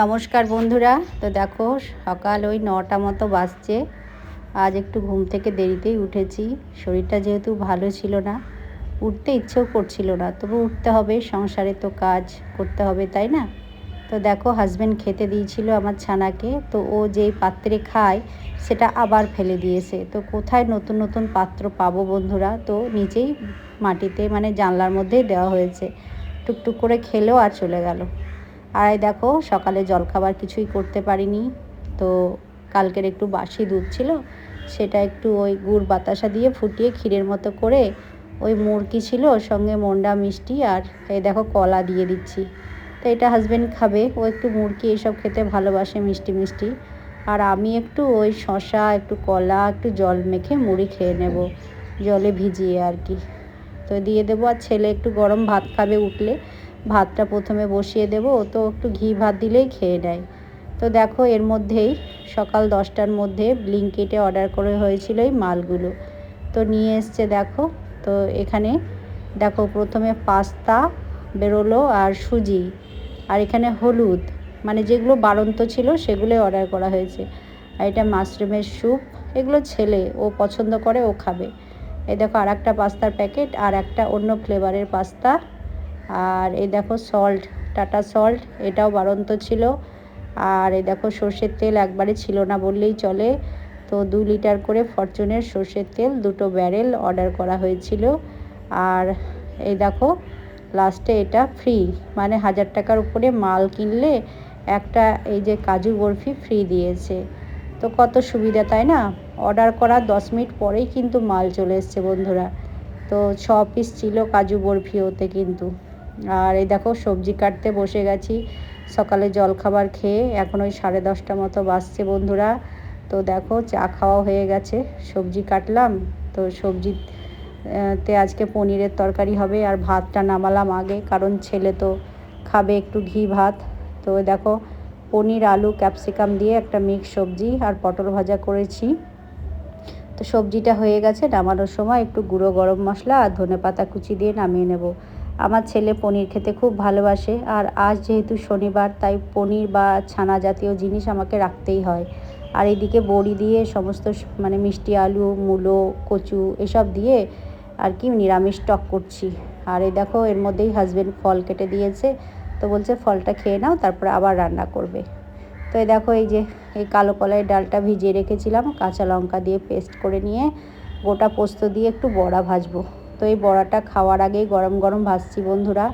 নমস্কার বন্ধুরা। তো দেখো, সকাল ওই নটা মতো বাজছে। আজ একটু ঘুম থেকে দেরিতেই উঠেছি। শরীরটা যেহেতু ভালো ছিল না, উঠতে ইচ্ছেও করছিল না। তবু উঠতে হবে, সংসারে তো কাজ করতে হবে, তাই না? তো দেখো হাজব্যান্ড খেতে দিয়েছিল আমার ছানাকে। তো ও যেই পাত্রে খায়, সেটা আবার ফেলে দিয়েছে। তো কোথায় নতুন নতুন পাত্র পাবো বন্ধুরা? তো নিচেই মাটিতে মানে জানলার মধ্যেই দেওয়া হয়েছে। টুকটুক করে খেলেও আর চলে গেল। আর এই দেখো, সকালে জলখাবার কিছুই করতে পারিনি। তো কালকের একটু বাসি দুধ ছিল, সেটা একটু ওই গুড় বাতাসা দিয়ে ফুটিয়ে ক্ষীরের মতো করে ওই মুরগি ছিল, সঙ্গে মন্ডা মিষ্টি আর এই দেখো কলা দিয়ে দিচ্ছি। তো এটা হাজব্যান্ড খাবে, ও একটু মুরগি এইসব খেতে ভালোবাসে মিষ্টি মিষ্টি। আর আমি একটু ওই শশা একটু কলা, একটু জল মেখে মুড়ি খেয়ে নেব, জলে ভিজিয়ে আর কি। তো দিয়ে দেবো, আর ছেলে একটু গরম ভাত খাবে উঠলে ভাতটা প্রথমে বসিয়ে দেবো ও তো একটু ঘি ভাত দিলেই খেয়ে নেয়। তো দেখো এর মধ্যেই সকাল দশটার মধ্যে ব্লিঙ্কিটে অর্ডার করে হয়েছিল এই মালগুলো। তো নিয়ে এসছে দেখো, তো এখানে দেখো প্রথমে পাস্তা বেরোলো আর সুজি, আর এখানে হলুদ মানে যেগুলো বাড়ন্ত ছিল সেগুলোই অর্ডার করা হয়েছে। আর এটা মাশরুমের স্যুপ, এগুলো ছেলে, ও পছন্দ করে, ও খাবে। এই দেখো আর একটা পাস্তার প্যাকেট আর একটা অন্য ফ্লেভারের পাস্তা। আর এই দেখো সল্ট টাটা সল্ট এটাও বাড়ন্ত ছিল। আর এই দেখো সর্ষের তেল একবারে ছিল না বললেই চলে। তো দু লিটার করে ফরচুনের সর্ষের তেল, দুটো ব্যারেল অর্ডার করা হয়েছিল। আর এই দেখো লাস্টে এটা ফ্রি মানে হাজার টাকার উপরে মাল কিনলে একটা এই যে কাজু বরফি ফ্রি দিয়েছে। তো কত সুবিধা, তাই না? অর্ডার করার দশ মিনিট পরেই কিন্তু মাল চলে এসছে বন্ধুরা। তো ছ পিস ছিল কাজু বরফি ওতে কিন্তু। আর এই দেখো সবজি কাটতে বসে গেছি। সকালে জল খাবার খেয়ে এখন ওই সাড়ে দশটা মতো বাসছে বন্ধুরা। তো দেখো চা খাওয়া হয়ে গেছে, সবজি কাটলাম। তো সবজি, তে আজকে পনিরের তরকারি হবে আর ভাতটা নামালাম আগে, কারণ ছেলে তো খাবে একটু ঘি ভাত। তো দেখো পনির, আলু, ক্যাপসিকাম দিয়ে একটা মিক্স সবজি আর পটল ভাজা করেছি। তো সবজিটা হয়ে গেছে, নামানোর সময় একটু গুঁড়ো গরম মশলা আর ধনে পাতা কুচি দিয়ে নামিয়ে নেব। আমার ছেলে পনির খেতে খুব ভালোবাসে আর আজ যেহেতু শনিবার, তাই পনির বা ছানা জাতীয় জিনিস আমাকে রাখতেই হয়। আর এদিকে বড়ি দিয়ে সমস্ত মানে মিষ্টি আলু, মূলো, কচু এসব দিয়ে আর কি নিরামিষ টক করছি। আর এই দেখো, এর মধ্যেই হাজব্যান্ড ফল কেটে দিয়েছে। তো বলছে, ফলটা খেয়ে নাও, তারপরে আবার রান্না করবে। তো এই দেখো, এই যে, এই কালো কলাই ডালটা ভিজিয়ে রেখেছিলাম। কাঁচা লঙ্কা দিয়ে পেস্ট করে নিয়ে গোটা পোস্ত দিয়ে একটু বড়া ভাজবো। তো এই বড়াটা খাওয়ার আগেই গরম গরম ভাজছি বন্ধুরা।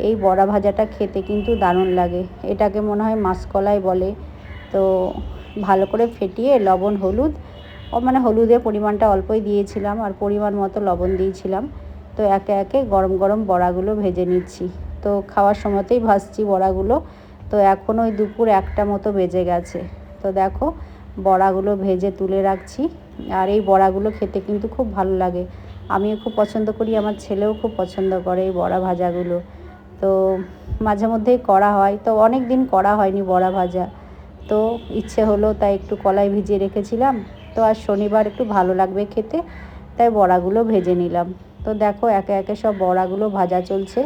এই বড়া ভাজাটা খেতে কিন্তু দারুণ লাগে। এটাকে মনে হয় মাসকলাই বলে। তো ভালো করে ফেটিয়ে লবণ, হলুদ, ও মানে হলুদের পরিমাণটা অল্পই দিয়েছিলাম আর পরিমাণ মতো লবণ দিয়েছিলাম। তো একে একে গরম গরম বড়াগুলো ভেজে নিচ্ছি। তো খাওয়ার সময়তেই ভাজছি বড়াগুলো। তো এখন ওই দুপুর একটা মতো বেজে গেছে। তো দেখো, বড়াগুলো ভেজে তুলে রাখছি। আর এই বড়াগুলো খেতে কিন্তু খুব ভালো লাগে। আমিও খুব পছন্দ করি, আমার ছেলেও খুব পছন্দ করে এই বড়া ভাজাগুলো। তো মাঝে মধ্যেই করা হয়, তো অনেক দিন করা হয়নি বড়া ভাজা। তো ইচ্ছে হলো তাই একটু কলাই ভিজিয়ে রেখেছিলাম, তো আর শনিবার একটু ভালো লাগবে খেতে, তাই বড়াগুলো ভেজে নিলাম। তো দেখো একে একে সব বড়াগুলো ভাজা চলছে,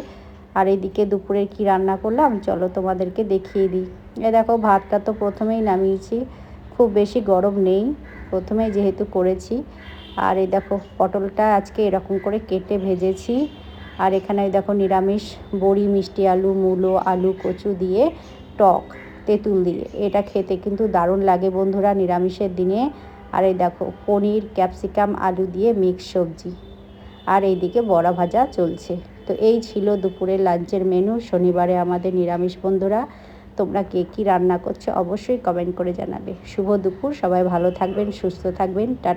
আর এইদিকে দুপুরে কি রান্না করলাম, চলো তোমাদেরকে দেখিয়ে দিই। এ দেখো ভাতটা তো প্রথমেই নামিয়েছি, খুব বেশি গরম নেই, প্রথমেই যেহেতু করেছি আর এই দেখো, পটলটা আজকে এরকম করে কেটে ভেজেছি। আর এখানে দেখো নিরামিষ, বড়ি, মিষ্টি আলু, মূলো, আলু, কচু দিয়ে, টক, তেঁতুল দিয়ে। এটা খেতে কিন্তু দারুণ লাগে বন্ধুরা নিরামিষের দিনে। আর এই দেখো, পনির, ক্যাপসিকাম, আলু দিয়ে মিক্স সবজি। আর এইদিকে বড়া ভাজা চলছে। তো এই ছিল দুপুরের লাঞ্চের মেনু। শনিবারে আমাদের নিরামিষ বন্ধুরা, তোমরা কে কী রান্না করছ অবশ্যই কমেন্ট করে জানাবে। শুভ দুপুর, সবাই ভালো থাকবেন, সুস্থ থাকবেন, টাটা।